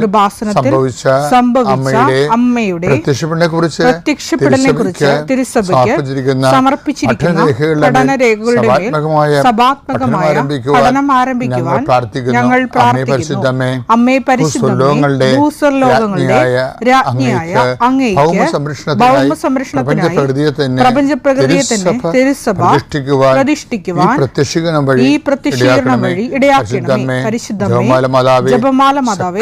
കൃപാസനത്തിൽ സംഭവിച്ച അമ്മയുടെ പ്രത്യക്ഷപ്പെടനെ കുറിച്ച് പ്രത്യക്ഷപ്പെടലിനെ കുറിച്ച് തിരുസഭയ്ക്ക് സമർപ്പിച്ചിരിക്കുന്ന പഠനരേഖകളുടെ മേൽ സഭാത്മകമായ പഠനം ആരംഭിക്കുവാൻ ഞങ്ങൾ പ്രാർത്ഥിക്കുന്നു. അമ്മേ പരിശുദ്ധമേ ഭൂസ്വർലോകങ്ങളുടെ രാജ്ഞിയായ അങ്ങേക്ക് ഭൗമ സംരക്ഷണത്തിനായി പ്രപഞ്ചപ്രകൃതിയെ തന്നെ തിരുസഭ പ്രതിഷ്ഠിക്കുവാൻ ഈ പ്രത്യക്ഷീകരണം വഴി ഇടയാക്കണമേ. പരിശുദ്ധമേ ജപമാല മാതാവേ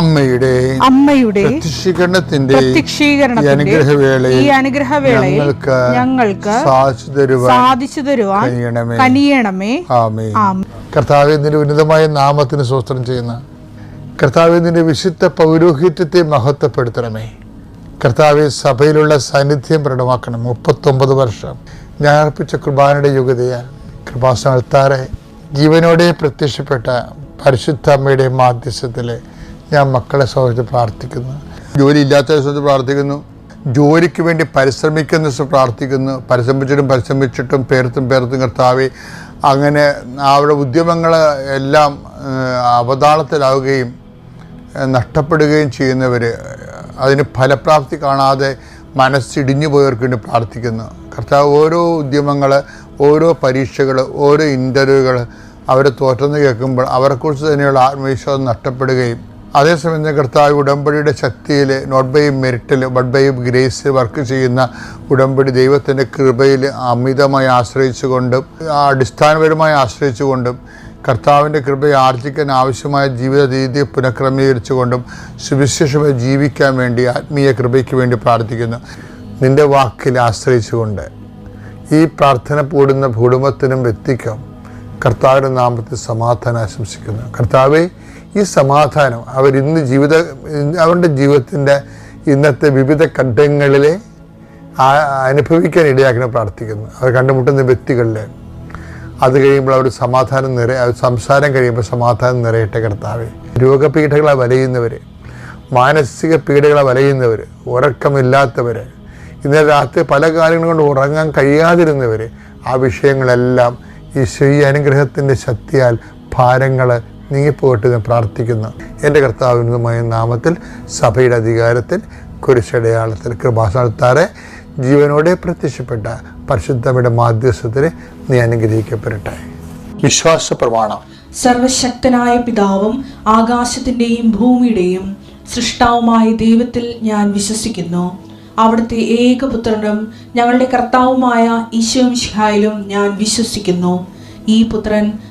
അമ്മയുടെ അമ്മയുടെ പ്രത്യക്ഷീകരണത്തിന്റെ അനുഗ്രഹവേളയിൽ ഈ അനുഗ്രഹവേളയിൽ ഞങ്ങൾക്ക് സാധിച്ചു തരുവാൻ സാധിച്ചു തരുവാൻ കഴിയണമേ. കനിയണമേ. ആമേ ആമേൻ. കർത്താവ് നിന്റെ ഉന്നതമായ നാമത്തിന് സ്വസ്ത്രം ചെയ്യുന്ന കർത്താവ് നിന്റെ വിശുദ്ധ പൗരോഹിത്യത്തെ മഹത്വപ്പെടുത്തണമേ. കർത്താവ് സഭയിലുള്ള സാന്നിധ്യം പ്രകടമാക്കണം. മുപ്പത്തൊമ്പത് വർഷം ഞാൻ അർപ്പിച്ച കുർബാനയുടെ യുഗതയാൽ കൃപാസനത്താറെ ജീവനോടെ പ്രത്യക്ഷപ്പെട്ട പരിശുദ്ധ അമ്മയുടെ മാധ്യസ്ഥത്തിൽ ഞാൻ മക്കളെ സംബന്ധിച്ച് പ്രാർത്ഥിക്കുന്നു. ജോലി ഇല്ലാത്ത സംബന്ധിച്ച് പ്രാർത്ഥിക്കുന്നു. ജോലിക്ക് വേണ്ടി പരിശ്രമിക്കുന്ന പ്രാർത്ഥിക്കുന്നു. പരിശ്രമിച്ചിട്ടും പരിശ്രമിച്ചിട്ടും പേർത്തും പേർത്തും കർത്താവെ അങ്ങനെ അവരുടെ ഉദ്യമങ്ങൾ എല്ലാം അവതാളത്തിലാവുകയും നഷ്ടപ്പെടുകയും ചെയ്യുന്നവർ അതിന് ഫലപ്രാപ്തി കാണാതെ മനസ്സിടിഞ്ഞു പോയവർക്ക് വേണ്ടി പ്രാർത്ഥിക്കുന്നു. കർത്താവ് ഓരോ ഉദ്യമങ്ങൾ ഓരോ പരീക്ഷകൾ ഓരോ ഇന്റർവ്യൂകൾ അവർ തോറ്റെന്ന് കേൾക്കുമ്പോൾ അവരെക്കുറിച്ച് തന്നെയുള്ള ആത്മവിശ്വാസം നഷ്ടപ്പെടുകയും അതേസമയം കർത്താവ് ഉടമ്പടിയുടെ ശക്തിയിൽ നോട്ട് ബൈ മെറിറ്റിൽ ബട്ട് ബൈ ഗ്രേസ് വർക്ക് ചെയ്യുന്ന ഉടമ്പടി ദൈവത്തിന്റെ കൃപയിൽ അമിതമായി ആശ്രയിച്ചുകൊണ്ടും അടിസ്ഥാനപരമായി ആശ്രയിച്ചുകൊണ്ടും കർത്താവിന്റെ കൃപയെ ആർജിക്കാൻ ആവശ്യമായ ജീവിത രീതി പുനഃക്രമീകരിച്ചുകൊണ്ടും സുവിശേഷമായി ജീവിക്കാൻ വേണ്ടി ആത്മീയ കൃപയ്ക്ക് വേണ്ടി പ്രാർത്ഥിക്കുന്നു. നിന്റെ വാക്കിൽ ആശ്രയിച്ചുകൊണ്ട് ഈ പ്രാർത്ഥന കൂടുന്ന കുടുംബത്തിനും വ്യക്തിക്കും കർത്താവിന്റെ നാമത്തിൽ സമാധാനം ആശംസിക്കുന്നു. കർത്താവെ ഈ സമാധാനം അവരിന്ന് ജീവിത അവരുടെ ജീവിതത്തിന്റെ ഇന്നത്തെ വിവിധ ഘട്ടങ്ങളിലെ അനുഭവിക്കാൻ ഇടയാക്കണം പ്രാർത്ഥിക്കുന്നു. അവർ കണ്ടുമുട്ടുന്ന വ്യക്തികളിൽ. അത് കഴിയുമ്പോൾ അവർ സമാധാനം നിറ സംസാരം കഴിയുമ്പോൾ സമാധാനം നിറയട്ടെ കർത്താവെ. രോഗപീഠകളെ വലയുന്നവർ മാനസിക പീഡകളെ വലയുന്നവർ ഉറക്കമില്ലാത്തവർ ഇന്നലെ രാത്രി പല കാര്യങ്ങൾ കൊണ്ട് ഉറങ്ങാൻ കഴിയാതിരുന്നവർ ആ വിഷയങ്ങളെല്ലാം ഈ അനുഗ്രഹത്തിന്റെ ശക്തിയാൽ ഭാരങ്ങൾ നീങ്ങിപ്പോയിട്ട് ഞാൻ പ്രാർത്ഥിക്കുന്നു. എന്റെ കർത്താവിനുമായ നാമത്തിൽ സഭയുടെ അധികാരത്തിൽ കുരിശടയാളത്തിൽ കൃപാസനത്താറെ ജീവനോടെ പ്രത്യക്ഷപ്പെട്ട പരിശുദ്ധമയുടെ മാധ്യസ്ഥത്തിന് നീ അനുഗ്രഹിക്കപ്പെടട്ടെ. വിശ്വാസ പ്രമാണം സർവശക്തനായ പിതാവും ആകാശത്തിന്റെയും ഭൂമിയുടെയും സൃഷ്ടാവുമായ ദൈവത്തിൽ ഞാൻ വിശ്വസിക്കുന്നു. അവിടുത്തെ ഏകപുത്രനും ഞങ്ങളുടെ കർത്താവുമായ ഈശോമിഷിഹായിലും ഞാൻ വിശ്വസിക്കുന്നു. ഈ പുത്രൻ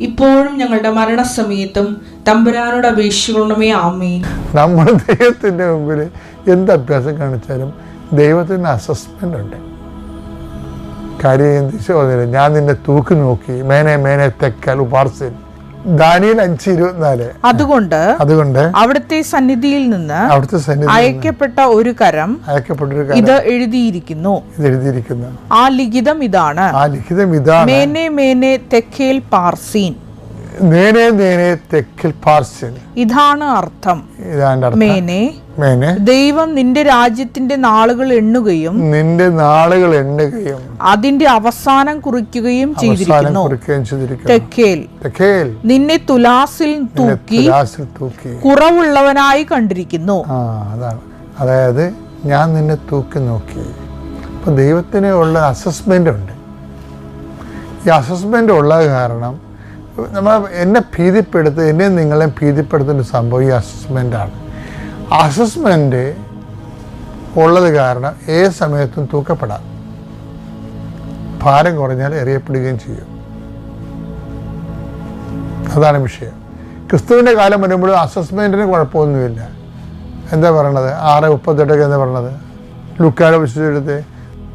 ഇപ്പോഴും ഞങ്ങളുടെ മരണസമയത്തും തമ്പുരാനോട് അപേക്ഷിക്കണമേ ആമേ നമ്മൾ ദൈവത്തിന്റെ മുമ്പിൽ എന്ത് അഭ്യാസം കാണിച്ചാലും ദൈവത്തിന് അസസ്മെന്റ് ഉണ്ട്. കാര്യം ഞാൻ നിന്നെ തൂക്കി നോക്കി. മേനെ മേനെ തെക്കാൽ ഉപാർസൻ ദാനിയിൽ അഞ്ച് ഇരുപത്തിനാല്. അതുകൊണ്ട് അതുകൊണ്ട് അവിടുത്തെ സന്നിധിയിൽ നിന്ന് അവിടുത്തെ സന്നിധി അയക്കപ്പെട്ട ഒരു കരം അയക്കപ്പെട്ടൊരു കാര്യം ഇത് എഴുതിയിരിക്കുന്നു. ഇത് എഴുതിയിരിക്കുന്നു. ആ ലിഖിതം ഇതാണ്. ആ ലിഖിതം ഇതാണ്. മേനെ മേനെ തെക്കേൽ പാർസീൻ. നേരെ നേരെ തെക്കിൽ പാർശ്വൻ ഇതാണ് അർത്ഥം. ഇതാണ് മേനെ മേനെ. ദൈവം നിന്റെ രാജ്യത്തിന്റെ നാളുകൾ എണ്ണുകയും നിന്റെ നാളുകൾ എണ്ണുകയും അതിന്റെ അവസാനം കുറിക്കുകയും ചെയ്തിരിക്കുന്നു. തെക്കേൽ. തെക്കേൽ. നിന്നെ തുലാസിൽ തൂക്കി തൂക്കി. കുറവുള്ളവനായി കണ്ടിരിക്കുന്നു. അതാണ്. അതായത് ഞാൻ നിന്നെ തൂക്കി നോക്കി. അപ്പോൾ ദൈവത്തിന് ഉള്ള അസസ്മെന്റ് ഉണ്ട്. ഈ അസസ്മെന്റ് ഉള്ള കാരണം നമ്മൾ എന്നെ ഭീതിപ്പെടുത്തുക എന്നെ നിങ്ങളെ ഭീതിപ്പെടുത്തുന്ന സംഭവം ഈ അസസ്മെന്റാണ് അസസ്മെന്റ് ഉള്ളത് കാരണം ഏത് സമയത്തും തൂക്കപ്പെടാം. ഭാരം കുറഞ്ഞാൽ എറിയപ്പെടുകയും ചെയ്യും. അതാണ് വിഷയം. ക്രിസ്തുവിന്റെ കാലം വരുമ്പോഴും അസസ്മെന്റിന് കുഴപ്പമൊന്നുമില്ല. എന്താ പറയണത്? ആറ് മുപ്പത്തെട്ടൊക്കെ എന്താ പറയണത്? ലുക്കാടെ വിശുദ്ധത്തെ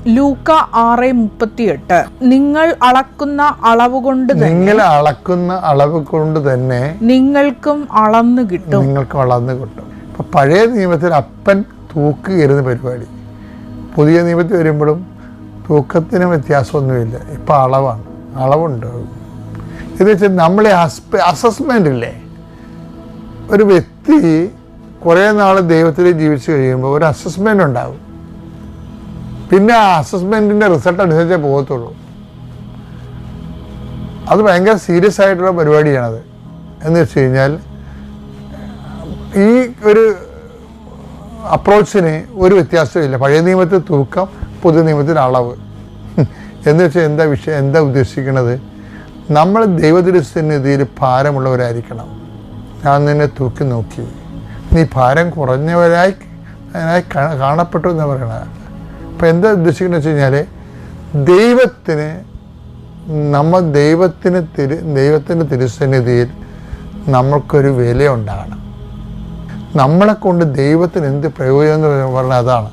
ലൂക്ക ആറ് മുപ്പത്തിയെട്ട്. നിങ്ങൾ അളക്കുന്ന അളവ് കൊണ്ട് നിങ്ങൾ അളക്കുന്ന അളവ് കൊണ്ട് തന്നെ നിങ്ങൾക്കും അളന്നു കിട്ടും. നിങ്ങൾക്കും അളന്ന് കിട്ടും. ഇപ്പൊ പഴയ നിയമത്തിൽ അപ്പൻ തൂക്കുകയായിരുന്നു പരിപാടി. പുതിയ നിയമത്തിൽ വരുമ്പോഴും തൂക്കത്തിന് വ്യത്യാസമൊന്നുമില്ല. ഇപ്പം അളവാണ്. അളവുണ്ട്. എന്ന് വെച്ചാൽ നമ്മളെ അസസ്മെന്റ് ഇല്ലേ? ഒരു വ്യക്തി കുറേ നാൾ ദൈവത്തിൽ ജീവിച്ചു കഴിയുമ്പോൾ ഒരു അസസ്മെന്റ് ഉണ്ടാവും. പിന്നെ അസസ്മെന്റിന്റെ റിസൾട്ട് അനുസരിച്ചേ പോകത്തുള്ളൂ. അത് ഭയങ്കര സീരിയസ് ആയിട്ടുള്ള പരിപാടിയാണത്. എന്ന് വെച്ച് കഴിഞ്ഞാൽ ഈ ഒരു അപ്രോച്ചിന് ഒരു വ്യത്യാസമില്ല പഴയ നിയമത്തിൽ തൂക്കം പുതിയ നിയമത്തിന് അളവ്. എന്ന് വെച്ചാൽ എന്താ വിഷയം എന്താ ഉദ്ദേശിക്കുന്നത്? നമ്മൾ ദൈവദൃശ്യനിധിയിൽ ഭാരമുള്ളവരായിരിക്കണം. ഞാൻ നിന്നെ തൂക്കി നോക്കി. നീ ഭാരം കുറഞ്ഞവരായി കാണപ്പെട്ടു എന്ന് പറയണത്? അപ്പം എന്താ ഉദ്ദേശിക്കുന്നത് വെച്ച് കഴിഞ്ഞാൽ ദൈവത്തിന് നമ്മൾ ദൈവത്തിന് തിരു ദൈവത്തിന്റെ തിരുസന്നിധിയിൽ നമ്മൾക്കൊരു വില ഉണ്ടാകണം നമ്മളെ കൊണ്ട് ദൈവത്തിന് എന്ത് പ്രയോജനം എന്ന് പറഞ്ഞാൽ അതാണ്.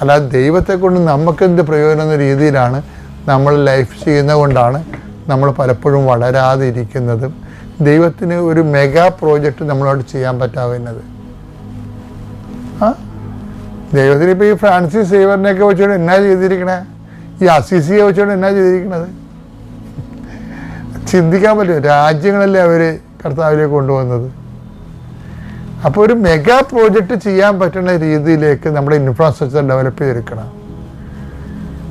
അല്ലാതെ ദൈവത്തെ കൊണ്ട് നമുക്ക് എന്ത് പ്രയോജനം എന്ന രീതിയിലാണ് നമ്മൾ ലൈഫ് ചെയ്യുന്നത് കൊണ്ടാണ് നമ്മൾ പലപ്പോഴും വളരാതെ ഇരിക്കുന്നതും ദൈവത്തിന് ഒരു മെഗാ പ്രോജക്റ്റ് നമ്മളോട് ചെയ്യാൻ പറ്റാവുന്നത് ആ? ദൈവത്തിന് ഇപ്പോൾ ഈ ഫ്രാൻസിസ് സേവറിനെയൊക്കെ വെച്ചുകൊണ്ട് എന്നാ ചെയ്തിരിക്കണേ? ഈ അസിസിയെ വെച്ചുകൊണ്ട് എന്നാ ചെയ്തിരിക്കണത്? ചിന്തിക്കാൻ പറ്റും രാജ്യങ്ങളല്ലേ അവർ കർത്താവിലേക്ക് കൊണ്ടുവന്നത്. അപ്പോൾ ഒരു മെഗാ പ്രോജക്റ്റ് ചെയ്യാൻ പറ്റുന്ന രീതിയിലേക്ക് നമ്മുടെ ഇൻഫ്രാസ്ട്രക്ചർ ഡെവലപ്പ് ചെയ്തെടുക്കണം.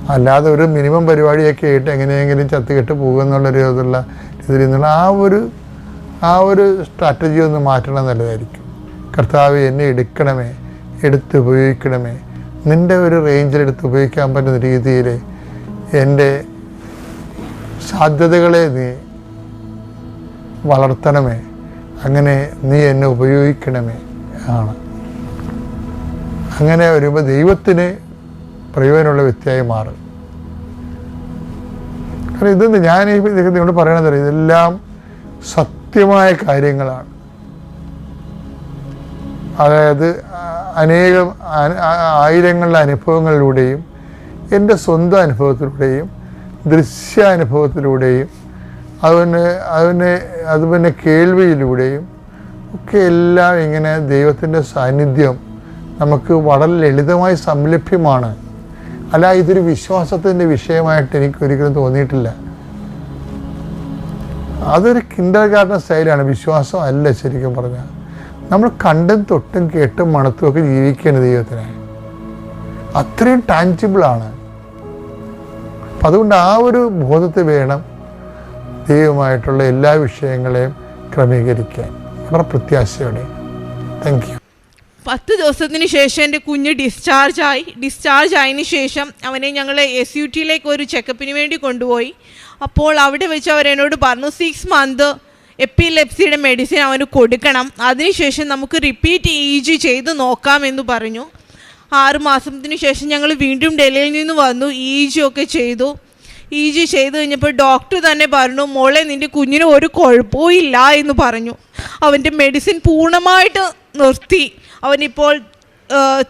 അല്ലാതെ ഒരു മിനിമം പരിപാടിയൊക്കെ ആയിട്ട് എങ്ങനെയെങ്കിലും ചത്തുകെട്ട് പോകുമെന്നുള്ള രീതിയിലുള്ള രീതിയിൽ നിന്നുള്ള ആ ഒരു ആ ഒരു സ്ട്രാറ്റജി ഒന്ന് മാറ്റണം നല്ലതായിരിക്കും. കർത്താവ് എന്നെ എടുക്കണമേ. എടുത്ത് ഉപയോഗിക്കണമേ. നിന്റെ ഒരു റേഞ്ചിൽ എടുത്ത് ഉപയോഗിക്കാൻ പറ്റുന്ന രീതിയിൽ എന്റെ സാധ്യതകളെ നീ വളർത്തണമേ. അങ്ങനെ നീ എന്നെ ഉപയോഗിക്കണമേ ആണ്. അങ്ങനെ വരുമ്പോൾ ദൈവത്തിന് പ്രയോജനമുള്ള വ്യക്തിയായി മാറും. കാരണം ഇതൊന്ന് ഞാൻ ഈ നിങ്ങളോട് പറയണത് ഇതെല്ലാം സത്യമായ കാര്യങ്ങളാണ്. അതായത് അനേകം അന- ആയിരങ്ങളുടെ അനുഭവങ്ങളിലൂടെയും എന്റെ സ്വന്തം അനുഭവത്തിലൂടെയും ദൃശ്യാനുഭവത്തിലൂടെയും അതുപോലെ അതിനെ അതുപോലെ കേൾവിയിലൂടെയും ഒക്കെ എല്ലാം ഇങ്ങനെ ദൈവത്തിന്റെ സാന്നിധ്യം നമുക്ക് വളരെ ലളിതമായി സംലഭ്യമാണ്. അല്ല ഇതൊരു വിശ്വാസത്തിന്റെ വിഷയമായിട്ട് എനിക്ക് ഒരിക്കലും തോന്നിയിട്ടില്ല. അതൊരു കിൻഡർ ഗാർഡൻ സ്റ്റൈലാണ് വിശ്വാസം അല്ല ശരിക്കും പറഞ്ഞാൽ. നമ്മൾ കണ്ടും തൊട്ടും കേട്ടും മണത്തും ഒക്കെ ജീവിക്കുകയാണ് ദൈവത്തിനെ. അത്രയും ടാഞ്ചിബിളാണ് അപ്പം അതുകൊണ്ട് ആ ഒരു ബോധത്തിൽ വേണം ദൈവമായിട്ടുള്ള എല്ലാ വിഷയങ്ങളെയും ക്രമീകരിക്കാൻ. വളരെ പ്രത്യാശയോടെ. താങ്ക് യു പത്ത് ദിവസത്തിന് ശേഷം എന്റെ കുഞ്ഞ് ഡിസ്ചാർജ് ആയി. ഡിസ്ചാർജ് ആയതിന് ശേഷം അവനെ ഞങ്ങൾ എസ് യു ടിയിലേക്ക് ഒരു ചെക്കപ്പിന് വേണ്ടി കൊണ്ടുപോയി. അപ്പോൾ അവിടെ വെച്ച് അവരെന്നോട് പറഞ്ഞു സിക്സ് മന്ത് എപ്പിലെപ്സിയുടെ മെഡിസിൻ അവന് കൊടുക്കണം. അതിനുശേഷം നമുക്ക് റിപ്പീറ്റ് ഇ ജി ചെയ്ത് നോക്കാമെന്ന് പറഞ്ഞു. ആറ് മാസത്തിന് ശേഷം ഞങ്ങൾ വീണ്ടും ഡൽഹിയിൽ നിന്ന് വന്നു. ഇ ജി ഒക്കെ ചെയ്തു. ഇ ജി ചെയ്ത് കഴിഞ്ഞപ്പോൾ ഡോക്ടർ തന്നെ പറഞ്ഞു മോളെ നിന്റെ കുഞ്ഞിന് ഒരു കുഴപ്പവും ഇല്ല എന്ന് പറഞ്ഞു. അവന്റെ മെഡിസിൻ പൂർണമായിട്ട് നിർത്തി. അവനിപ്പോൾ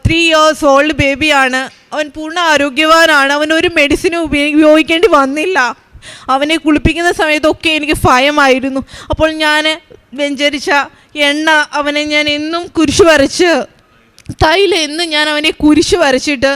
ത്രീ ഇയേഴ്സ് ഓൾഡ് ബേബിയാണ് അവൻ പൂർണ ആരോഗ്യവാനാണ്. അവൻ ഒരു മെഡിസിനും ഉപയോഗിക്കേണ്ടി വന്നില്ല. അവനെ കുളിപ്പിക്കുന്ന സമയത്തൊക്കെ എനിക്ക് ഭയമായിരുന്നു. അപ്പോൾ ഞാൻ വെഞ്ചരിച്ച എണ്ണ അവനെ ഞാൻ എന്നും കുരിശ് വരച്ച് തൈലെന്നും ഞാൻ അവനെ കുരിശ് വരച്ചിട്ട്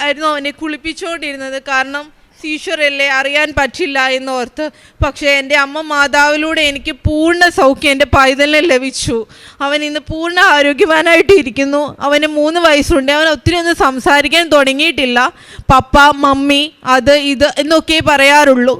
ആയിരുന്നു അവനെ കുളിപ്പിച്ചുകൊണ്ടിരുന്നത്. കാരണം സീഷറല്ലേ അറിയാൻ പറ്റില്ല എന്നോർത്ത്. പക്ഷേ എന്റെ അമ്മ മാതാവിലൂടെ എനിക്ക് പൂർണ സൗഖ്യം എന്റെ പൈതലിനെ ലഭിച്ചു. അവൻ ഇന്ന് പൂർണ ആരോഗ്യവാനായിട്ട് ഇരിക്കുന്നു. അവന് മൂന്ന് വയസ്സുണ്ട്. അവൻ ഒത്തിരി ഒന്നും സംസാരിക്കാൻ തുടങ്ങിയിട്ടില്ല. പപ്പ മമ്മി അത് ഇത് എന്നൊക്കെ പറയാറുള്ളൂ.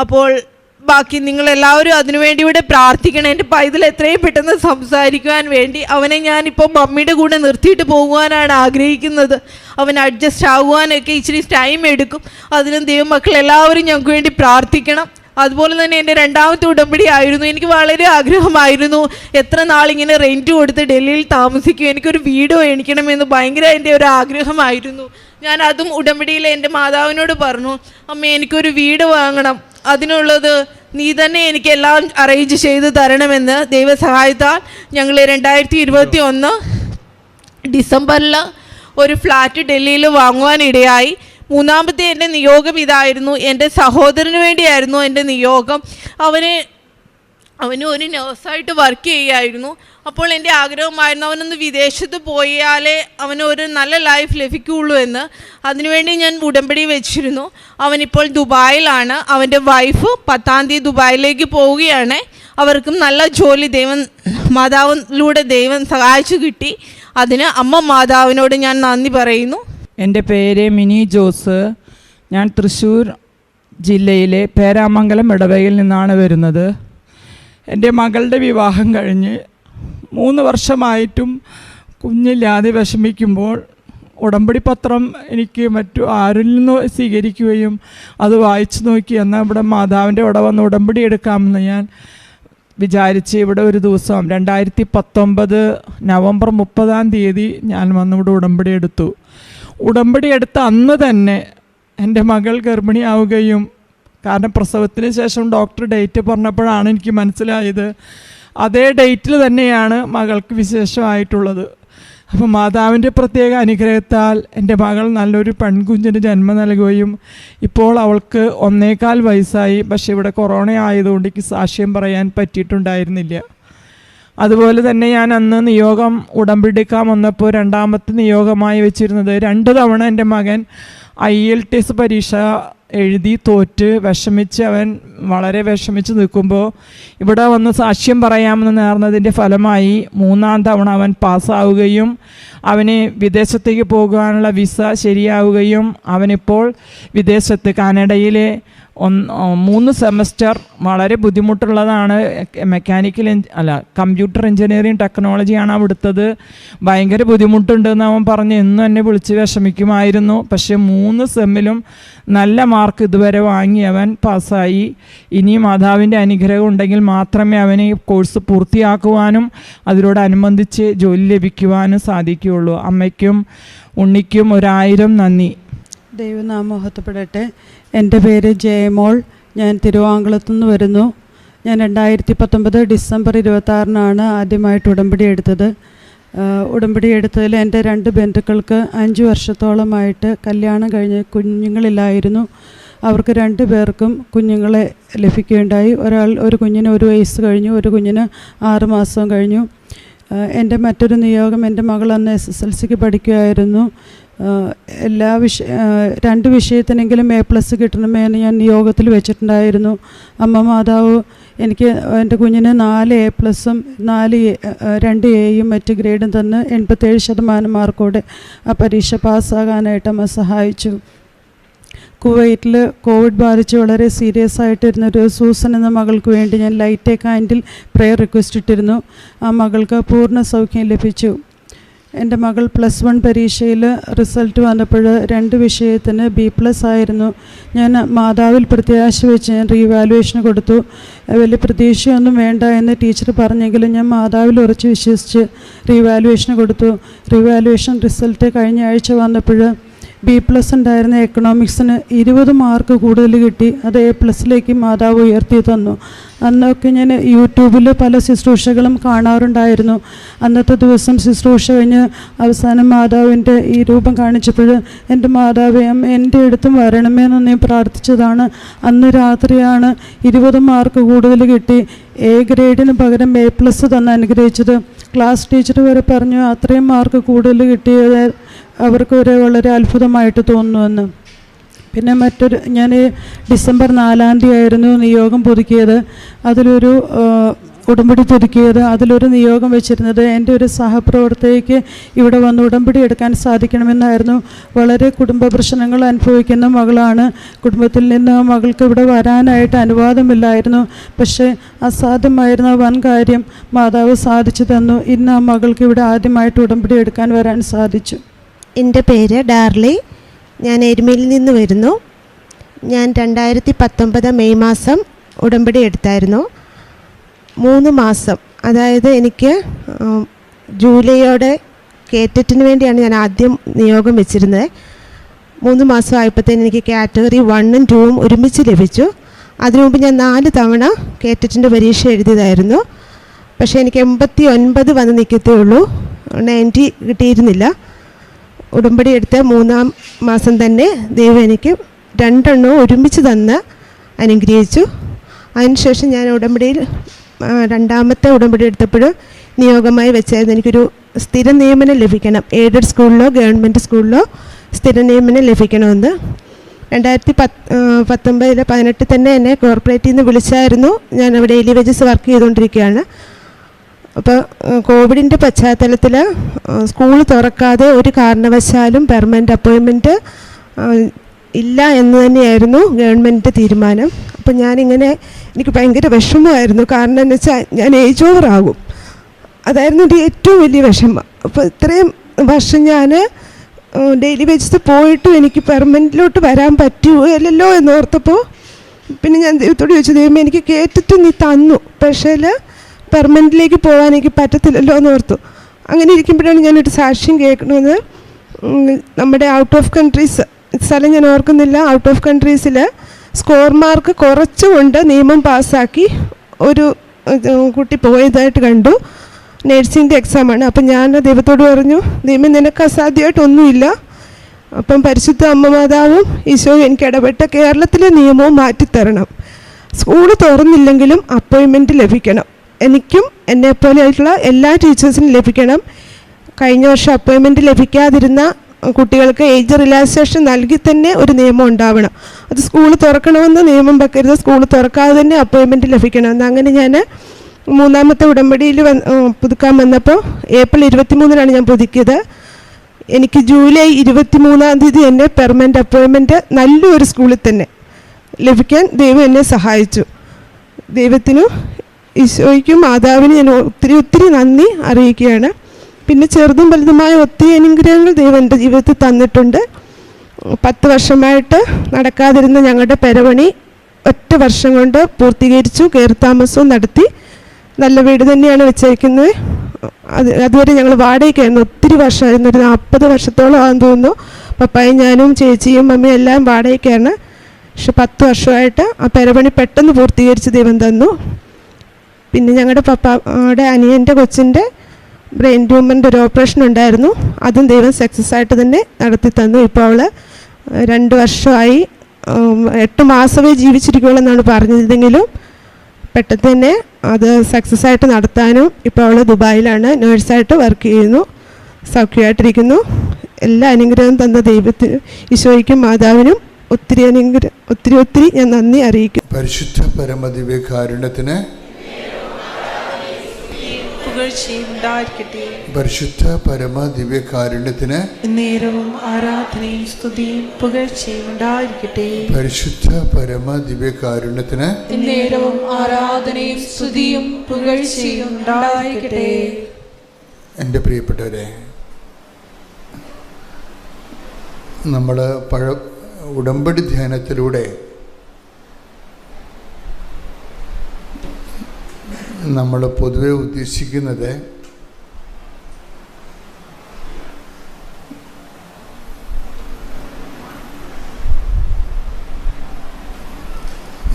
അപ്പോൾ ബാക്കി നിങ്ങൾ എല്ലാവരും അതിനുവേണ്ടി ഇവിടെ പ്രാർത്ഥിക്കണം. എന്റെ പൈതൽ എത്രയും പെട്ടെന്ന് സംസാരിക്കുവാൻ വേണ്ടി അവനെ ഞാനിപ്പോൾ മമ്മിയുടെ കൂടെ നിർത്തിയിട്ട് പോകുവാനാണ് ആഗ്രഹിക്കുന്നത്. അവൻ അഡ്ജസ്റ്റ് ആകുവാനൊക്കെ ഇച്ചിരി ടൈം എടുക്കും. അതിനും ദൈവമക്കൾ എല്ലാവരും ഞങ്ങൾക്ക് വേണ്ടി പ്രാർത്ഥിക്കണം. അതുപോലെ തന്നെ എന്റെ രണ്ടാമത്തെ ഉടമ്പടി ആയിരുന്നു. എനിക്ക് വളരെ ആഗ്രഹമായിരുന്നു. എത്ര നാളിങ്ങനെ റെന്റ് കൊടുത്ത് ഡൽഹിയിൽ താമസിക്കും. എനിക്കൊരു വീട് മേടിക്കണമെന്ന് ഭയങ്കര എന്റെ ഒരു ആഗ്രഹമായിരുന്നു. ഞാൻ അതും ഉടമ്പടിയിൽ എന്റെ മാതാവിനോട് പറഞ്ഞു അമ്മ എനിക്കൊരു വീട് വാങ്ങണം. അതിനുള്ളത് നീ തന്നെ എനിക്ക് എല്ലാം അറേഞ്ച് ചെയ്ത് തരണമെന്ന് ദൈവസഹായത്താൽ ഞങ്ങൾ രണ്ടായിരത്തി ഇരുപത്തി ഒന്ന് ഡിസംബറിൽ ഒരു ഫ്ലാറ്റ് ഡൽഹിയിൽ വാങ്ങുവാനിടയായി മൂന്നാമത്തെ എന്റെ നിയോഗം ഇതായിരുന്നു. എന്റെ സഹോദരന് വേണ്ടിയായിരുന്നു എന്റെ നിയോഗം. അവന് അവന് ഒരു നേഴ്സായിട്ട് വർക്ക് ചെയ്യായിരുന്നു. അപ്പോൾ എന്റെ ആഗ്രഹമായിരുന്നു അവനൊന്ന് വിദേശത്ത് പോയാലേ അവന് ഒരു നല്ല ലൈഫ് ലഭിക്കുകയുള്ളൂ എന്ന്. അതിനുവേണ്ടി ഞാൻ ഉടമ്പടി വെച്ചിരുന്നു. അവനിപ്പോൾ ദുബായിലാണ്. അവന്റെ വൈഫ് പത്താം തീയതി ദുബായിലേക്ക് പോവുകയാണ്. അവർക്കും നല്ല ജോലി ദൈവം മാതാവിലൂടെ ദൈവം സഹായിച്ചു കിട്ടി. അതിന് അമ്മ മാതാവിനോട് ഞാൻ നന്ദി പറയുന്നു. എന്റെ പേര് മിനി ജോസ്. ഞാൻ തൃശ്ശൂർ ജില്ലയിലെ പേരാമംഗലം ഇടവകയിൽ നിന്നാണ് വരുന്നത്. എന്റെ മകളുടെ വിവാഹം കഴിഞ്ഞ് മൂന്ന് വർഷമായിട്ടും കുഞ്ഞില്ലാതെ വിഷമിക്കുമ്പോൾ ഉടമ്പടി പത്രം എനിക്ക് മറ്റു ആരിൽ നിന്ന് സ്വീകരിക്കുകയും അത് വായിച്ചു നോക്കി എന്നാൽ ഇവിടെ മാതാവിന്റെ ഇവിടെ വന്ന് ഉടമ്പടി എടുക്കാമെന്ന് ഞാൻ വിചാരിച്ച് ഇവിടെ ഒരു ദിവസം രണ്ടായിരത്തി പത്തൊമ്പത് നവംബർ മുപ്പതാം തീയതി ഞാൻ വന്നിവിടെ ഉടമ്പടി എടുത്തു. ഉടമ്പടി എടുത്ത അന്ന് തന്നെ എന്റെ മകൾ ഗർഭിണിയാവുകയും കാരണം പ്രസവത്തിന് ശേഷം ഡോക്ടർ ഡേറ്റ് പറഞ്ഞപ്പോഴാണ് എനിക്ക് മനസ്സിലായത്. അതേ ഡേറ്റിൽ തന്നെയാണ് മകൾക്ക് വിശേഷമായിട്ടുള്ളത്. അപ്പോൾ മാതാവിന്റെ പ്രത്യേക അനുഗ്രഹത്താൽ എന്റെ മകൾ നല്ലൊരു പെൺകുഞ്ഞിന് ജന്മം നൽകുകയും ഇപ്പോൾ അവൾക്ക് ഒന്നേകാൽ വയസ്സായി. പക്ഷേ ഇവിടെ കൊറോണ ആയതുകൊണ്ട് എനിക്ക് സാക്ഷ്യം പറയാൻ പറ്റിയിട്ടുണ്ടായിരുന്നില്ല. അതുപോലെ തന്നെ ഞാൻ അന്ന് നിയോഗം ഉടമ്പെടുക്കാൻ വന്നപ്പോൾ രണ്ടാമത്തെ നിയോഗമായി വെച്ചിരുന്നത് രണ്ട് തവണ എന്റെ മകൻ ഐ എൽ ടി എസ് പരീക്ഷ എഴുതി തോറ്റ് വിഷമിച്ച് അവൻ വളരെ വിഷമിച്ച് നിൽക്കുമ്പോൾ ഇവിടെ വന്ന് സാക്ഷ്യം പറയാമെന്ന് നേർന്നതിന്റെ ഫലമായി മൂന്നാം തവണ അവൻ പാസ്സാവുകയും അവന് വിദേശത്തേക്ക് പോകാനുള്ള വിസ ശരിയാവുകയും അവനിപ്പോൾ വിദേശത്ത് കാനഡയിലെ മൂന്ന് സെമസ്റ്റർ വളരെ ബുദ്ധിമുട്ടുള്ളതാണ് മെക്കാനിക്കൽ അല്ല കമ്പ്യൂട്ടർ എഞ്ചിനീയറിംഗ് ടെക്നോളജിയാണ് അവിടുത്തത് ഭയങ്കര ബുദ്ധിമുട്ടുണ്ടെന്ന് അവൻ പറഞ്ഞ് എന്നും എന്നെ വിളിച്ച് വിഷമിക്കുമായിരുന്നു. പക്ഷേ മൂന്ന് സെമ്മിലും നല്ല മാർക്ക് ഇതുവരെ വാങ്ങി അവൻ പാസ്സായി. ഇനി മാതാവിന്റെ അനുഗ്രഹം ഉണ്ടെങ്കിൽ മാത്രമേ അവന് കോഴ്സ് പൂർത്തിയാക്കുവാനും അതിനോടനുബന്ധിച്ച് ജോലി ലഭിക്കുവാനും സാധിക്കുകയുള്ളൂ. അമ്മയ്ക്കും ഉണ്ണിക്കും ഒരായിരം നന്ദി. ദൈവനാമം മഹത്വപ്പെടട്ടെ എന്റെ പേര് ജയമോൾ. ഞാൻ തിരുവാങ്കുളത്തു നിന്ന് വരുന്നു. ഞാൻ രണ്ടായിരത്തി പത്തൊമ്പത് ഡിസംബർ ഇരുപത്താറിനാണ് ആദ്യമായിട്ട് ഉടമ്പടി എടുത്തത്. ഉടമ്പടി എടുത്തതിൽ എന്റെ രണ്ട് ബന്ധുക്കൾക്ക് അഞ്ച് വർഷത്തോളമായിട്ട് കല്യാണം കഴിഞ്ഞ് കുഞ്ഞുങ്ങളില്ലായിരുന്നു. അവർക്ക് രണ്ട് പേർക്കും കുഞ്ഞുങ്ങളെ ലഭിക്കുകയുണ്ടായി. ഒരാൾ ഒരു കുഞ്ഞിന് ഒരു വയസ്സ് കഴിഞ്ഞു ഒരു കുഞ്ഞിന് ആറ് മാസം കഴിഞ്ഞു. എന്റെ മറ്റൊരു നിയോഗം എന്റെ മകൾ അന്ന് എസ് എസ് എൽ സിക്ക് പഠിക്കുമായിരുന്നു. എല്ലാ വിഷ രണ്ട് വിഷയത്തിനെങ്കിലും എ പ്ലസ് കിട്ടണമേ എന്ന് ഞാൻ നിയോഗത്തിൽ വെച്ചിട്ടുണ്ടായിരുന്നു. അമ്മ മാതാവ് എനിക്ക് എന്റെ കുഞ്ഞിന് നാല് എ പ്ലസും നാല് രണ്ട് എയും മറ്റ് ഗ്രേഡും തന്ന് എൺപത്തേഴ് ശതമാനം മാർക്കോടെ ആ പരീക്ഷ പാസ്സാകാനായിട്ട് അമ്മ സഹായിച്ചു. കുവൈറ്റിൽ കോവിഡ് ബാധിച്ച് വളരെ സീരിയസ് ആയിട്ടിരുന്നൊരു സൂസൻ എന്ന മകൾക്ക് വേണ്ടി ഞാൻ light a candle prayer request ഇട്ടിരുന്നു. ആ മകൾക്ക് പൂർണ സൗഖ്യം ലഭിച്ചു. എന്റെ മകൾ പ്ലസ് വൺ പരീക്ഷയിൽ റിസൾട്ട് വന്നപ്പോൾ രണ്ട് വിഷയത്തിന് ബി പ്ലസ് ആയിരുന്നു. ഞാൻ മാതാവിൽ പ്രത്യാശ വെച്ച് ഞാൻ റീവാലുവേഷന് കൊടുത്തു. വലിയ പ്രതീക്ഷയൊന്നും വേണ്ട എന്ന് ടീച്ചർ പറഞ്ഞെങ്കിലും ഞാൻ മാതാവിൽ ഉറച്ച് വിശ്വസിച്ച് റീവാലുവേഷന് കൊടുത്തു. റീവാലുവേഷൻ റിസൾട്ട് കഴിഞ്ഞ ആഴ്ച വന്നപ്പോൾ ബി പ്ലസ് ഉണ്ടായിരുന്ന എക്കണോമിക്സിന് ഇരുപത് മാർക്ക് കൂടുതൽ കിട്ടി. അത് എ പ്ലസിലേക്ക് മാതാവ് ഉയർത്തി തന്നു. അന്നൊക്കെ ഞാൻ യൂട്യൂബിൽ പല ശുശ്രൂഷകളും കാണാറുണ്ടായിരുന്നു. അന്നത്തെ ദിവസം ശുശ്രൂഷ കഴിഞ്ഞ് അവസാനം മാതാവിന്റെ ഈ രൂപം കാണിച്ചപ്പോൾ എന്റെ മാതാവേ എന്റെ അടുത്തും വരണമേ എന്ന് നീ പ്രാർത്ഥിച്ചതാണ്. അന്ന് രാത്രിയാണ് ഇരുപത് മാർക്ക് കൂടുതൽ കിട്ടി. എ ഗ്രേഡിന് പകരം എ പ്ലസ് തന്ന് അനുഗ്രഹിച്ചത്. ക്ലാസ് ടീച്ചർ വരെ പറഞ്ഞു അത്രയും മാർക്ക് കൂടുതൽ കിട്ടിയത് അവർക്ക് ഒരു വളരെ അത്ഭുതമായിട്ട് തോന്നുന്നുവെന്ന് പിന്നെ മറ്റൊരു ഞാൻ ഡിസംബർ നാലാം തീയതി ആയിരുന്നു നിയോഗം പുതുക്കിയത്. അതിലൊരു ഉടമ്പടി പുതുക്കിയത്. അതിലൊരു നിയോഗം വെച്ചിരുന്നത് എന്റെ ഒരു സഹപ്രവർത്തകയ്ക്ക് ഇവിടെ വന്ന് ഉടമ്പടി എടുക്കാൻ സാധിക്കണമെന്നായിരുന്നു. വളരെ കുടുംബ പ്രശ്നങ്ങൾ അനുഭവിക്കുന്ന മകളാണ്. കുടുംബത്തിൽ നിന്ന് മകൾക്ക് ഇവിടെ വരാനായിട്ട് അനുവാദമില്ലായിരുന്നു. പക്ഷേ അസാധ്യമായിരുന്ന വൻ കാര്യം മാതാവ് സാധിച്ചു തന്നു. ഇന്ന് ആ മകൾക്ക് ഇവിടെ ആദ്യമായിട്ട് ഉടമ്പടി എടുക്കാൻ വരാൻ സാധിച്ചു. എന്റെ പേര് ഡാർലി. ഞാൻ എരുമയിൽ നിന്ന് വരുന്നു. ഞാൻ രണ്ടായിരത്തി പത്തൊമ്പത് മെയ് മാസം ഉടമ്പടി എടുത്തായിരുന്നു. മൂന്ന് മാസം അതായത് എനിക്ക് ജൂലൈയോടെ കേറ്ററ്റിന് വേണ്ടിയാണ് ഞാൻ ആദ്യം നിയോഗം വെച്ചിരുന്നത്. മൂന്ന് മാസം ആയപ്പോഴത്തേന് എനിക്ക് കാറ്റഗറി വണ്ണും ടൂവും ഒരുമിച്ച് ലഭിച്ചു. അതിനു മുമ്പ് ഞാൻ നാല് തവണ കേറ്ററ്റിന്റെ പരീക്ഷ എഴുതിയതായിരുന്നു. പക്ഷേ എനിക്ക് എൺപത്തി ഒൻപത് വന്ന് നിൽക്കത്തേ ഉള്ളൂ. നയന്റി കിട്ടിയിരുന്നില്ല. ഉടമ്പടി എടുത്ത മൂന്നാം മാസം തന്നെ ദൈവം എനിക്ക് രണ്ടെണ്ണവും ഒരുമിച്ച് തന്ന് അനുഗ്രഹിച്ചു. അതിനുശേഷം ഞാൻ ഉടമ്പടിയിൽ രണ്ടാമത്തെ ഉടമ്പടി എടുത്തപ്പോൾ നിയോഗമായി വെച്ചായിരുന്നു. എനിക്കൊരു സ്ഥിര നിയമനം ലഭിക്കണം. എയ്ഡഡ് സ്കൂളിലോ ഗവൺമെന്റ് സ്കൂളിലോ സ്ഥിര നിയമനം ലഭിക്കണമെന്ന്. രണ്ടായിരത്തി പത്ത് പത്തൊമ്പതിൽ പതിനെട്ടിൽ തന്നെ എന്നെ കോർപ്പറേറ്റിൽ നിന്ന് വിളിച്ചായിരുന്നു. ഞാൻ അവിടെ എലി വെജസ് വർക്ക് ചെയ്തുകൊണ്ടിരിക്കുകയാണ്. അപ്പോൾ കോവിഡിന്റെ പശ്ചാത്തലത്തിൽ സ്കൂൾ തുറക്കാതെ ഒരു കാരണവശാലും പെർമനന്റ് അപ്പോയിൻമെന്റ് ഇല്ല എന്ന് തന്നെയായിരുന്നു ഗവൺമെന്റ് തീരുമാനം. അപ്പോൾ ഞാനിങ്ങനെ എനിക്ക് ഭയങ്കര വിഷമമായിരുന്നു. കാരണം എന്ന് വെച്ചാൽ ഞാൻ ഏജ് ഓവർ ആകും. അതായിരുന്നു എന്റെ ഏറ്റവും വലിയ വിഷമം. അപ്പോൾ ഇത്രയും വർഷം ഞാൻ ഡെയിലി വെച്ചിട്ട് പോയിട്ടും എനിക്ക് പെർമനന്റിലോട്ട് വരാൻ പറ്റുമല്ലോ എന്ന് ഓർത്തപ്പോൾ പിന്നെ ഞാൻ ദൈവത്തോട് ചോദിച്ചു ദൈവം എനിക്ക് കേട്ടിട്ട് നീ തന്നു. പക്ഷേ പെർമനന്റിലേക്ക് പോകാൻ എനിക്ക് പറ്റത്തില്ലല്ലോ എന്ന് ഓർത്തു. അങ്ങനെ ഇരിക്കുമ്പോഴാണ് ഞാനൊരു സാക്ഷ്യം കേൾക്കുന്നത്. നമ്മുടെ ഔട്ട് ഓഫ് കൺട്രീസ് സ്ഥലം ഞാൻ ഓർക്കുന്നില്ല. ഔട്ട് ഓഫ് കൺട്രീസിൽ സ്കോർ മാർക്ക് കുറച്ചുകൊണ്ട് നിയമം പാസ്സാക്കി ഒരു കുട്ടി പോയതായിട്ട് കണ്ടു. നേഴ്സിംഗിന്റെ എക്സാമാണ് അപ്പം ഞാൻ ദൈവത്തോട് പറഞ്ഞു നിയമം നിനക്ക് അസാധ്യമായിട്ടൊന്നുമില്ല അപ്പം പരിശുദ്ധ അമ്മ മാതാവും ഈശോ എനിക്ക് ഇടപെട്ട കേരളത്തിലെ നിയമവും മാറ്റിത്തരണം. സ്കൂൾ തുറന്നില്ലെങ്കിലും അപ്പോയിൻമെന്റ് ലഭിക്കണം. എനിക്കും എന്നെപ്പോലെയായിട്ടുള്ള എല്ലാ ടീച്ചേഴ്സിനും ലഭിക്കണം. കഴിഞ്ഞ വർഷം അപ്പോയിൻമെന്റ് ലഭിക്കാതിരുന്ന കുട്ടികൾക്ക് ഏജ് റിലാക്സേഷൻ നൽകി തന്നെ ഒരു നിയമം ഉണ്ടാവണം. അത് സ്കൂൾ തുറക്കണമെന്ന് നിയമം വെക്കരുത്. സ്കൂൾ തുറക്കാതെ തന്നെ അപ്പോയിൻമെന്റ് ലഭിക്കണമെന്ന് അങ്ങനെ ഞാൻ മൂന്നാമത്തെ ഉടമ്പടിയിൽ പുതുക്കാൻ വന്നപ്പോൾ ഏപ്രിൽ ഇരുപത്തിമൂന്നിനാണ് ഞാൻ പുതുക്കിയത്. എനിക്ക് ജൂലൈ ഇരുപത്തി മൂന്നാം തീയതി എന്റെ പെർമനന്റ് അപ്പോയിൻമെന്റ് നല്ലൊരു സ്കൂളിൽ തന്നെ ലഭിക്കാൻ ദൈവം എന്നെ സഹായിച്ചു. ദൈവത്തിനും ഈശോയ്ക്കും മാതാവിന് ഞാൻ ഒത്തിരി ഒത്തിരി നന്ദി അറിയിക്കുകയാണ്. പിന്നെ ചെറുതും വലുതുമായ ഒത്തിരി അനുഗ്രഹങ്ങൾ ദൈവം എന്റെ ജീവിതത്തിൽ തന്നിട്ടുണ്ട്. പത്ത് വർഷമായിട്ട് നടക്കാതിരുന്ന ഞങ്ങളുടെ പെരവണി ഒറ്റ വർഷം കൊണ്ട് പൂർത്തീകരിച്ചു കയറിത്താമസവും നടത്തി. നല്ല വീട് തന്നെയാണ് വെച്ചേക്കുന്നത്. അത് അതുവരെ ഞങ്ങൾ വാടകയ്ക്കായിരുന്നു. ഒത്തിരി വർഷമായിരുന്നു. ഒരു നാൽപ്പത് വർഷത്തോളം ആണെന്ന് തോന്നുന്നു. പപ്പായും ഞാനും ചേച്ചിയും അമ്മയും എല്ലാം വാടകയ്ക്കാണ്. പക്ഷെ പത്ത് വർഷമായിട്ട് ആ പെരപണി പെട്ടെന്ന് പൂർത്തീകരിച്ച് ദൈവം തന്നു. പിന്നെ ഞങ്ങളുടെ പപ്പയുടെ അനിയന്റെ കൊച്ചിന്റെ ബ്രെയിൻ ട്യൂമറിന്റെ ഒരു ഓപ്പറേഷൻ ഉണ്ടായിരുന്നു. അതും ദൈവം സക്സസ് ആയിട്ട് തന്നെ നടത്തി തന്നു. ഇപ്പോൾ അവൾ രണ്ട് വർഷമായി എട്ട് മാസമേ ജീവിച്ചിരിക്കുകയുള്ളൂ എന്നാണ് പറഞ്ഞിരുന്നെങ്കിലും പെട്ടെന്ന് തന്നെ അത് സക്സസ് ആയിട്ട് നടത്താനും ഇപ്പോൾ അവൾ ദുബായിലാണ് നേഴ്സായിട്ട് വർക്ക് ചെയ്യുന്നു സൗഖ്യമായിട്ടിരിക്കുന്നു. എല്ലാ അനുഗ്രഹവും തന്ന ദൈവത്തിന് ഈശോയ്ക്കും മാതാവിനും ഒത്തിരി അനുഗ്രഹം ഒത്തിരി ഒത്തിരി ഞാൻ നന്ദി അറിയിക്കും പരിശുദ്ധ പരമദിവ്യ കാരുണ്യത്തിന് പുകഴ്ചയും ഉണ്ടായിരിക്കട്ടെ പരിശുദ്ധ പരമ ദിവ്യകാരുണ്യത്തിന് നേരവും ആരാധനയും സ്തുതിയും പുകഴ്ചയും ഉണ്ടായിരിക്കട്ടെ. പരിശുദ്ധ പരമ ദിവ്യകാരുണ്യത്തിന് നേരവും ആരാധനയും സ്തുതിയും പുകഴ്ചയും ഉണ്ടായിരിക്കട്ടെ. എന്റെ പ്രിയപ്പെട്ടവരെ നമ്മൾ പഴ ഉടമ്പടി ധ്യാനത്തിലൂടെ നമ്മൾ പൊതുവെ ഉദ്ദേശിക്കുന്നത്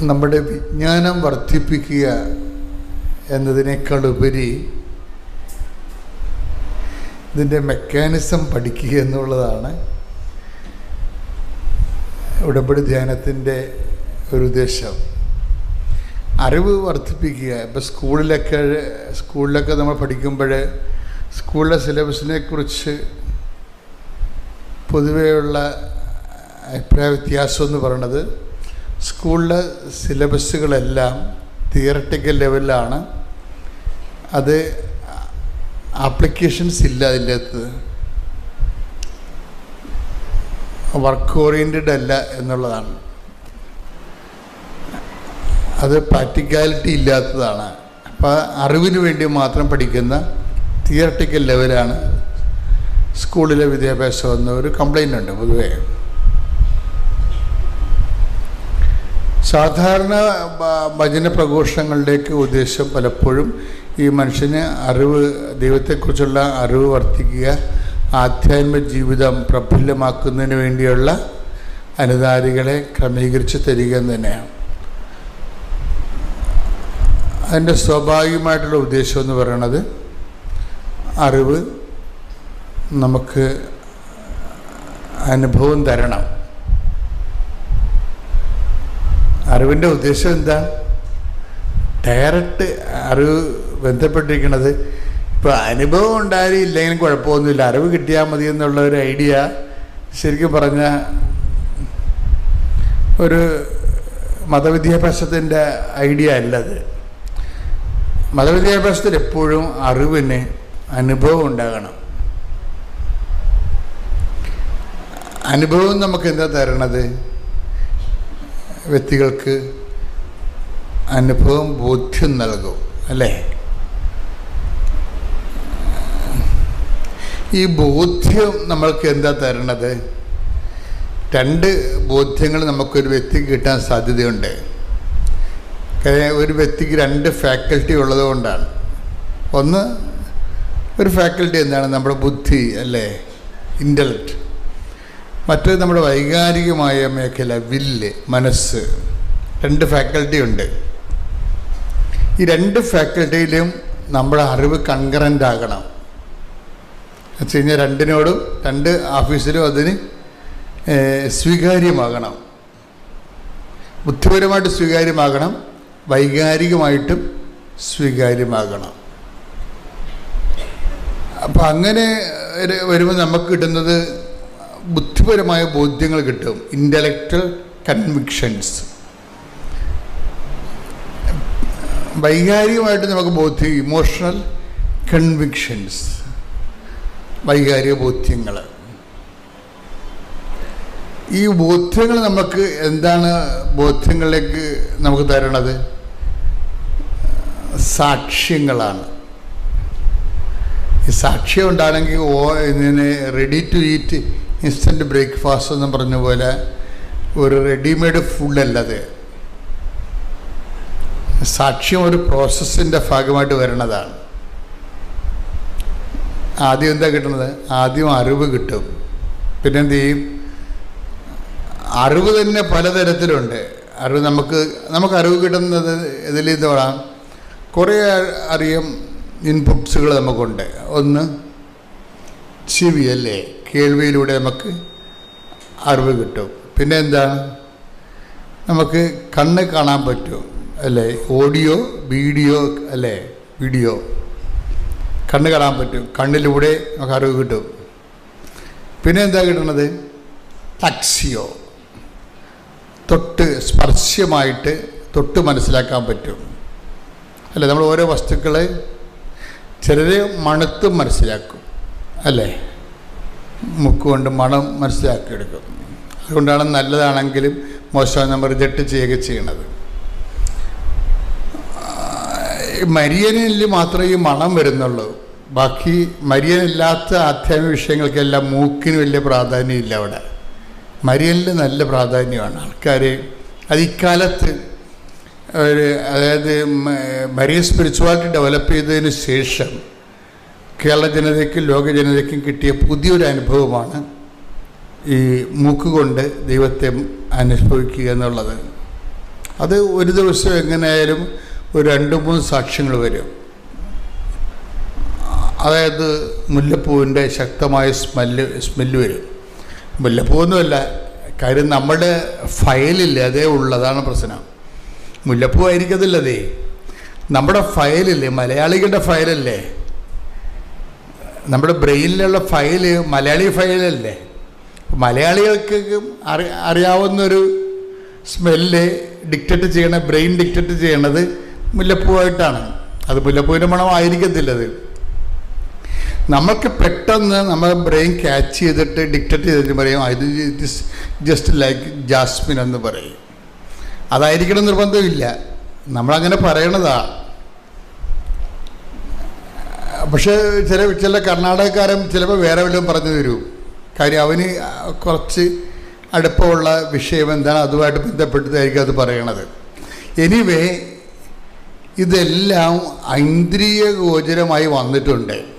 നമ്മുടെ വിജ്ഞാനം വർദ്ധിപ്പിക്കുക എന്നതിനേക്കാൾ ഉപരി ഇതിന്റെ മെക്കാനിസം പഠിക്കുക എന്നുള്ളതാണ് ഉടമ്പടി ധ്യാനത്തിന്റെ ഒരു ഉദ്ദേശം. അറിവ് വർദ്ധിപ്പിക്കുക. ഇപ്പോൾ സ്കൂളിലൊക്കെ സ്കൂളിലൊക്കെ നമ്മൾ പഠിക്കുമ്പോൾ സ്കൂളിലെ സിലബസിനെ കുറിച്ച് പൊതുവെയുള്ള അഭിപ്രായ വ്യത്യാസം എന്ന് പറയുന്നത് സ്കൂളിലെ സിലബസുകളെല്ലാം തിയറട്ടിക്കൽ ലെവലിലാണ്. അത് ആപ്ലിക്കേഷൻസ് ഇല്ല അതിന്റെ അകത്ത്. വർക്ക് ഓറിയന്റഡ് അല്ല എന്നുള്ളതാണ്. അത് പ്രാക്ടിക്കാലിറ്റി ഇല്ലാത്തതാണ്. അപ്പോൾ അറിവിന് വേണ്ടി മാത്രം പഠിക്കുന്ന തിയറട്ടിക്കൽ ലെവലാണ് സ്കൂളിലെ വിദ്യാഭ്യാസം എന്ന ഒരു കംപ്ലൈന്റ് ഉണ്ട് പൊതുവേ. സാധാരണ ഭജന പ്രഘോഷങ്ങളുടെയൊക്കെ ഉദ്ദേശം പലപ്പോഴും ഈ മനുഷ്യന് അറിവ് ദൈവത്തെക്കുറിച്ചുള്ള അറിവ് വർദ്ധിക്കുക ആധ്യാത്മ ജീവിതം പ്രഫുല്ലമാക്കുന്നതിന് വേണ്ടിയുള്ള അനുദാരികളെ ക്രമീകരിച്ച് തരിക തന്നെയാണ്. അതിന്റെ സ്വാഭാവികമായിട്ടുള്ള ഉദ്ദേശം എന്ന് പറയുന്നത് അറിവ് നമുക്ക് അനുഭവം തരണം. അറിവിന്റെ ഉദ്ദേശം എന്താ? ഡയറക്റ്റ് അറിവ് ബന്ധപ്പെട്ടിരിക്കുന്നത് ഇപ്പോൾ അനുഭവം ഉണ്ടായാലും ഇല്ലെങ്കിലും കുഴപ്പമൊന്നുമില്ല. അറിവ് കിട്ടിയാൽ മതി എന്നുള്ള ഒരു ഐഡിയ ശരിക്കും പറഞ്ഞ ഒരു മതവിദ്യാഭ്യാസത്തിന്റെ ഐഡിയ അല്ലത് മതവിദ്യാഭ്യാസത്തിൽ എപ്പോഴും അറിവിന് അനുഭവം ഉണ്ടാകണം. അനുഭവം നമുക്ക് എന്താ തരണത്? വ്യക്തികൾക്ക് അനുഭവം ബോധ്യം നൽകും അല്ലേ? ഈ ബോധ്യം നമ്മൾക്ക് എന്താ തരണത്? രണ്ട് ബോധ്യങ്ങൾ നമുക്കൊരു വ്യക്തിക്ക് കിട്ടാൻ സാധ്യതയുണ്ട്. ഒരു വ്യക്തിക്ക് രണ്ട് ഫാക്കൽറ്റി ഉള്ളത് കൊണ്ടാണ്. ഒന്ന് ഒരു ഫാക്കൽറ്റി എന്താണ്? നമ്മുടെ ബുദ്ധി അല്ലേ? ഇന്റലക്റ്റ് മറ്റേത് നമ്മുടെ വൈകാരികമായ മേഖല വില്ല് മനസ്സ്. രണ്ട് ഫാക്കൽറ്റി ഉണ്ട്. ഈ രണ്ട് ഫാക്കൽറ്റിയിലും നമ്മുടെ അറിവ് കൺകറന്റ് ആകണം. വെച്ച് കഴിഞ്ഞാൽ രണ്ടിനോടും രണ്ട് ഓഫീസിലും അതിന് സ്വീകാര്യമാകണം. ബുദ്ധിപരമായിട്ട് സ്വീകാര്യമാകണം. വൈകാരികമായിട്ടും സ്വീകാര്യമാകണം. അപ്പം അങ്ങനെ വരുമ്പോൾ നമുക്ക് കിട്ടുന്നത് ബുദ്ധിപരമായ ബോധ്യങ്ങൾ കിട്ടും. ഇന്റലക്ച്വൽ കൺവിക്ഷൻസ് വൈകാരികമായിട്ട് നമുക്ക് ബോധ്യം ഇമോഷണൽ കൺവിക്ഷൻസ് വൈകാരിക ബോധ്യങ്ങൾ. ഈ ബോധ്യങ്ങൾ നമുക്ക് എന്താണ് ബോധ്യങ്ങളിലേക്ക് നമുക്ക് തരണത്? സാക്ഷ്യങ്ങളാണ്. ഈ സാക്ഷ്യം ഉണ്ടാണെങ്കിൽ ഓ ഇതിന് ready to eat instant breakfast എന്ന് പറഞ്ഞ പോലെ ഒരു റെഡിമെയ്ഡ് ഫുഡല്ലത് സാക്ഷ്യം ഒരു പ്രോസസ്സിന്റെ ഭാഗമായിട്ട് വരുന്നതാണ് ആദ്യം എന്താ കിട്ടുന്നത്? ആദ്യം അറിവ് കിട്ടും. പിന്നെ എന്ത് ചെയ്യും? അറിവ് തന്നെ പലതരത്തിലുണ്ട്. അറിവ് നമുക്ക് നമുക്ക് അറിവ് കിട്ടുന്നത് ഇതിൽ ഇതോടാം കുറേ അറിയാം ഇൻപുട്സുകൾ നമുക്കുണ്ട്. ഒന്ന് ചെവി അല്ലേ കേൾവിയിലൂടെ നമുക്ക് അറിവ് കിട്ടും. പിന്നെ എന്താണ്? നമുക്ക് കണ്ണ് കാണാൻ പറ്റും അല്ലേ? ഓഡിയോ വീഡിയോ അല്ലേ? വീഡിയോ. കണ്ണ് കാണാൻ പറ്റും. കണ്ണിലൂടെ നമുക്ക് അറിവ് കിട്ടും. പിന്നെ എന്താ കിട്ടുന്നത്? ടക്സിയോ തൊട്ട് സ്പർശ്യമായിട്ട് തൊട്ട് മനസ്സിലാക്കാൻ പറ്റും. അല്ലേ? നമ്മൾ ഓരോ വസ്തുക്കളെ ചിലർ മണത്ത് മനസ്സിലാക്കും അല്ലേ? മുക്കുകൊണ്ട് മണം മനസ്സിലാക്കിയെടുക്കും. അതുകൊണ്ടാണ് നല്ലതാണെങ്കിലും മോശം നമ്മൾ റിജക്റ്റ് ചെയ്യുക ചെയ്യണത്. മരിയനിൽ മാത്രമേ ഈ മണം വരുന്നുള്ളൂ. ബാക്കി മരിയനില്ലാത്ത ആധ്യാത്മിക വിഷയങ്ങൾക്കെല്ലാം മൂക്കിന് വലിയ പ്രാധാന്യമില്ല അവിടെ. മരിയനിൽ നല്ല പ്രാധാന്യമാണ്. ആൾക്കാർ അത് ഇക്കാലത്ത് ഒരു അതായത് മരിയ സ്പിരിച്വാലിറ്റി ഡെവലപ്പ് ചെയ്തതിന് ശേഷം കേരള ജനതയ്ക്കും ലോക ജനതയ്ക്കും കിട്ടിയ പുതിയൊരു അനുഭവമാണ് ഈ മൂക്കുകൊണ്ട് ദൈവത്തെ അനുഭവിക്കുക എന്നുള്ളത്. അത് ഒരു ദിവസം എങ്ങനെയായാലും ഒരു രണ്ട് മൂന്ന് സാക്ഷ്യങ്ങൾ വരും. അതായത് മുല്ലപ്പൂവിന്റെ ശക്തമായ സ്മെല്ല് സ്മെല്ല് വരും. മുല്ലപ്പൂവൊന്നുമല്ല കാര്യം നമ്മുടെ ഫയലില്ല അതേ ഉള്ളതാണ് പ്രശ്നം. മുല്ലപ്പൂ ആയിരിക്കത്തില്ലതേ. നമ്മുടെ ഫയലില്ലേ മലയാളികളുടെ ഫയലല്ലേ? നമ്മുടെ ബ്രെയിനിലുള്ള ഫയൽ മലയാളി ഫയലല്ലേ? മലയാളികൾക്ക് അറി അറിയാവുന്നൊരു സ്മെല്ല് ഡിക്റ്റേറ്റ് ചെയ്യണ ബ്രെയിൻ ഡിക്റ്റേറ്റ് ചെയ്യണത് മുല്ലപ്പൂവായിട്ടാണ്. അത് മുല്ലപ്പൂവിന്റെ മണമായിരിക്കത്തില്ലത്. നമുക്ക് പെട്ടെന്ന് നമ്മുടെ ബ്രെയിൻ ക്യാച്ച് ചെയ്തിട്ട് ഡിക്റ്റേറ്റ് ചെയ്തിട്ട് പറയും ഇത് ജസ്റ്റ് ലൈക്ക് ജാസ്മിൻ എന്ന് പറയും. അതായിരിക്കണം നിർബന്ധമില്ല. നമ്മളങ്ങനെ പറയണതാ. പക്ഷേ ചില ചില കർണാടകക്കാരൻ ചിലപ്പോൾ വേറെ വല്ലതും പറഞ്ഞു തരും. കാര്യം അവന് കുറച്ച് അടുപ്പമുള്ള വിഷയം എന്താണ് അതുമായിട്ട് ബന്ധപ്പെട്ടതായിരിക്കും അത് പറയണത്. എനിവേ ഇതെല്ലാം ഐന്ദ്രിയ ഗോചരമായി വന്നിട്ടുണ്ട്.